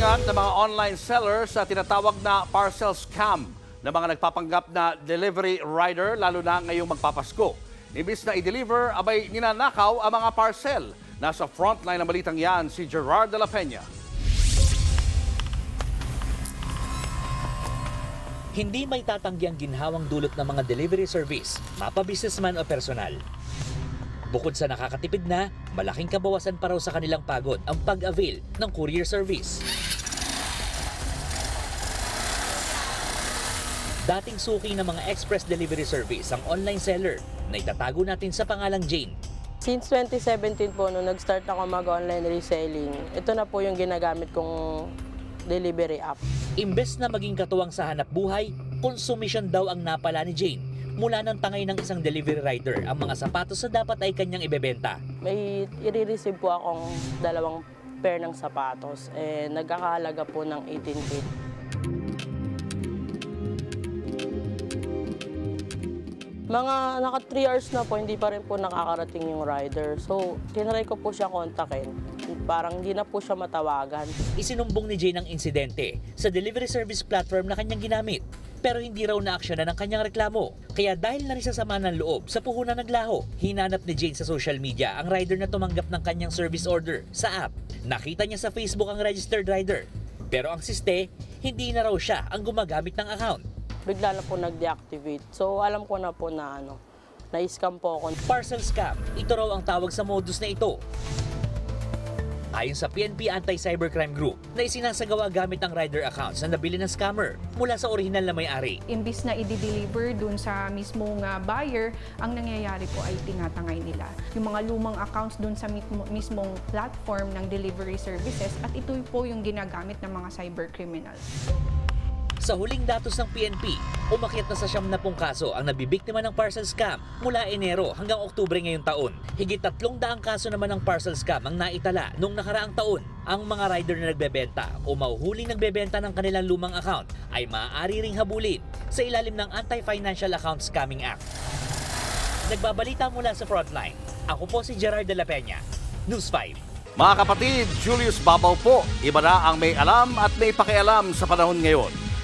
Ingat ng mga online sellers sa tinatawag na parcel scam ng mga nagpapanggap na delivery rider lalo na ngayong magpapasko. Imbis na i-deliver, abay ninanakaw ang mga parcel. Nasa frontline ng balitang yan si Gerard de la Peña. Hindi may tatanggi ang ginhawang dulot ng mga delivery service, mapa businessman o personal. Bukod sa nakakatipid na, malaking kabawasan pa raw sa kanilang pagod ang pag-avail ng courier service. Dating suki ng mga express delivery service ang online seller na itatago natin sa pangalang Jane. Since 2017 po, nung nag-start ako mag-online reselling, ito na po yung ginagamit kong delivery app. Imbes na maging katuwang sa hanap buhay, konsumisyon daw ang napala ni Jane mula ng tangay ng isang delivery rider ang mga sapatos na dapat ay kanyang ibebenta. May i-receive po akong dalawang pair ng sapatos. Eh, nagkakahalaga po ng 18 Mga naka 3 hours na po, hindi pa rin po nakakarating yung rider. So, tinry ko po siya kontakin. Parang hindi na po siya matawagan. Isinumbong ni Jane ang insidente sa delivery service platform na kanyang ginamit. Pero hindi raw na-actionan ang kanyang reklamo. Kaya dahil na rin sa sama ng loob sa puhunan naglaho, hinanap ni Jane sa social media ang rider na tumanggap ng kanyang service order sa app. Nakita niya sa Facebook ang registered rider. Pero ang siste, hindi na raw siya ang gumagamit ng account. Bigla na po nag-deactivate. So, alam ko na po na ano, na-scam po ako. Parcel scam, ito raw ang tawag sa modus na ito. Ayon sa PNP Anti-Cybercrime Group na isinasagawa gamit ang rider accounts na nabili ng scammer mula sa orihinal na may-ari. imbis na i-deliver dun sa mismong ah, buyer, ang nangyayari po ay tinatangay nila. Yung mga lumang accounts dun sa mismo- mismong platform ng delivery services at ito po yung ginagamit ng mga cyber criminals. Sa huling datos ng PNP, umakyat na sa siyam na pong kaso ang nabibiktima ng parcel scam mula Enero hanggang Oktubre ngayong taon. Higit tatlong daang kaso naman ng parcel scam ang naitala nung nakaraang taon. Ang mga rider na nagbebenta o mahuhuling nagbebenta ng kanilang lumang account ay maaari ring habulin sa ilalim ng Anti-Financial Account Scamming Act. Nagbabalita mula sa Frontline, ako po si Gerard de la Peña, News 5. Mga kapatid, Julius Babaw po. Iba na ang may alam at may pakialam sa panahon ngayon.